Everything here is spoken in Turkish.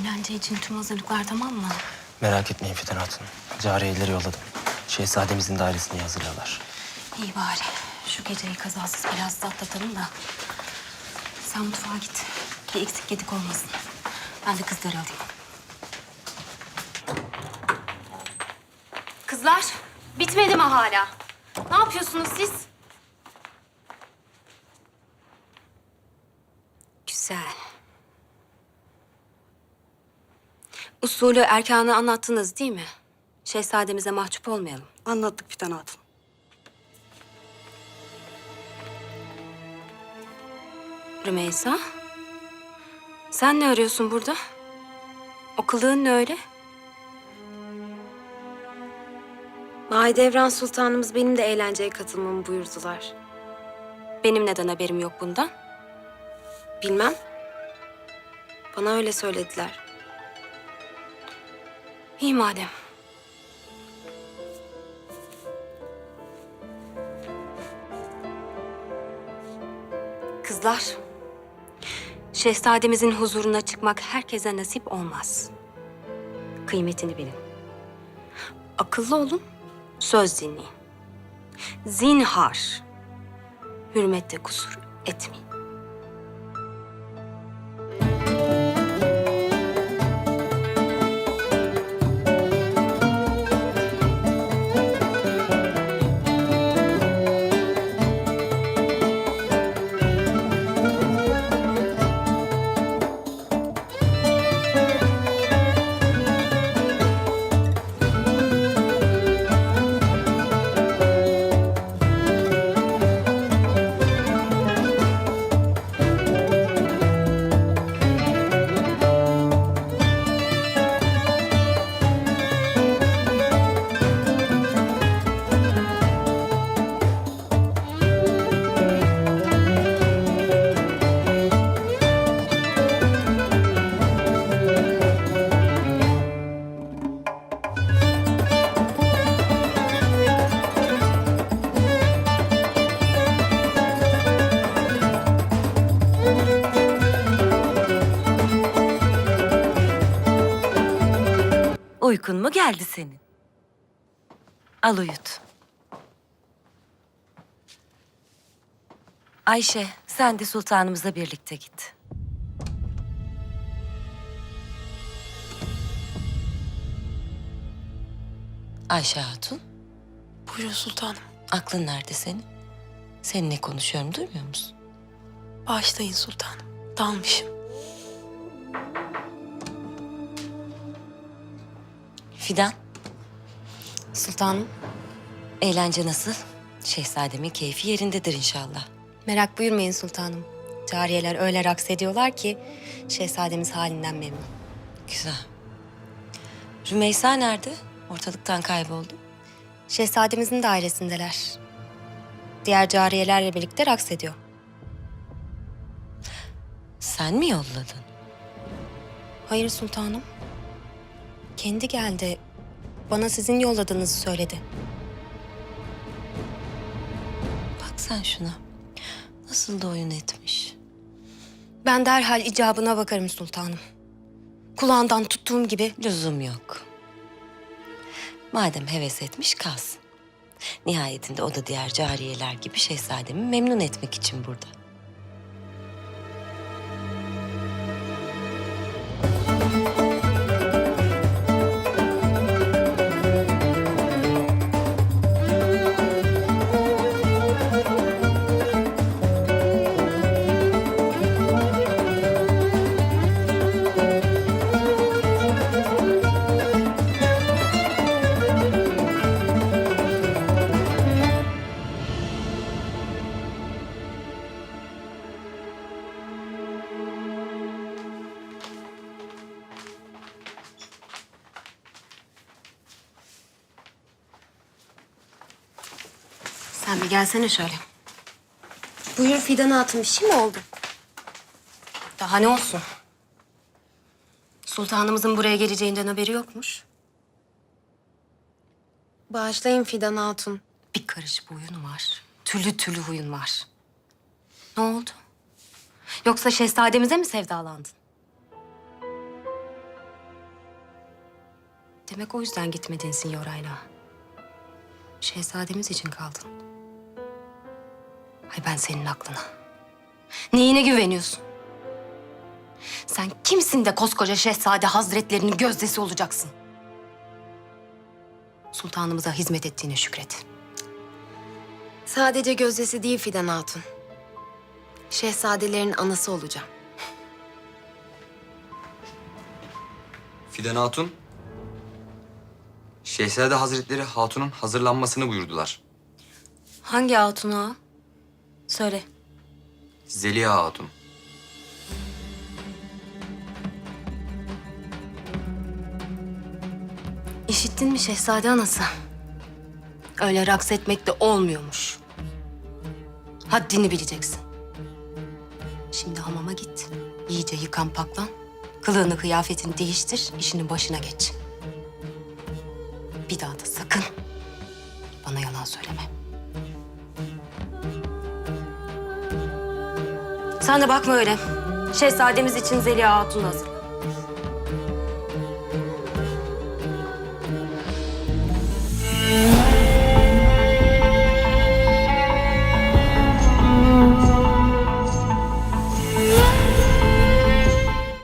Eğlence için tüm hazırlıklar tamam mı? Merak etmeyin Fidan Hatun. Cariyeleri yolladım. Şehzademizin dairesini hazırlıyorlar. İyi bari. Şu geceyi kazasız belasız atlatalım da. Sen mutfağa git. Bir eksik gedik olmasın. Ben de kızları alayım. Kızlar, bitmedi mi hala? Ne yapıyorsunuz siz? Güzel. Usulü erkanı anlattınız değil mi? Şehzademize mahcup olmayalım. Anlattık Fidan Hatun. Rümeysa, sen ne arıyorsun burada? O kılığın ne öyle? Mahidevran Sultanımız benim de eğlenceye katılmamı buyurdular. Benim neden haberim yok bundan? Bilmem. Bana öyle söylediler. İyi madem. Kızlar, şehzademizin huzuruna çıkmak herkese nasip olmaz. Kıymetini bilin. Akıllı olun, söz dinleyin. Zinhar, hürmette kusur etmeyin. Uykun mu geldi senin? Al uyut. Ayşe, sen de sultanımızla birlikte git. Ayşe Hatun, Buyurun sultanım. aklın nerede senin? Seninle konuşuyorum, duymuyor musun? Bağışlayın sultanım. Dalmışım. Fidan, Sultanım, eğlence nasıl? Şehzademin keyfi yerindedir inşallah. merak buyurmayın sultanım. Cariyeler öyle raks ediyorlar ki şehzademiz halinden memnun. Güzel. Rümeysa nerede? Ortalıktan kayboldu. Şehzademizin dairesindeler. Diğer cariyelerle birlikte raks ediyor. Sen mi yolladın? Hayır sultanım. Kendi geldi. Bana sizin yolladığınızı söyledi. Bak sen şuna. Nasıl da oyun etmiş. Ben derhal icabına bakarım sultanım. Kulağından tuttuğum gibi Lüzum yok. Madem heves etmiş kalsın. Nihayetinde o da diğer cariyeler gibi şehzademi memnun etmek için burada. Sen bir gelsene şöyle. Buyur Fidan Hatun bir şey mi oldu? Daha ne olsun? Sultanımızın buraya geleceğinden haberi yokmuş. Bağışlayın Fidan Hatun. Bir karış boyun var. Türlü türlü huyun var. Ne oldu? Yoksa şehzademize mi sevdalandın? Demek o yüzden gitmedin Sinyora'yla. Şehzademiz için kaldın. Ay ben senin aklına. Neyine güveniyorsun? Sen kimsin de koskoca şehzade hazretlerinin gözdesi olacaksın? Sultanımıza hizmet ettiğine şükret. Sadece gözdesi değil Fidan Hatun. Şehzadelerin anası olacağım. Fidan Hatun, Şehzade Hazretleri Hatun'un hazırlanmasını buyurdular. Hangi hatun ağa? Söyle. Zeliha Hatun. İşittin mi şehzade anası? Öyle raks etmek de olmuyormuş. Haddini bileceksin. Şimdi hamama git. İyice yıkan paklan. Kılığını kıyafetini değiştir. işinin başına geç. Bir daha da sakın bana yalan söyleme. Sen de bakma öyle. Şehzademiz için Zeliha Hatun hazır.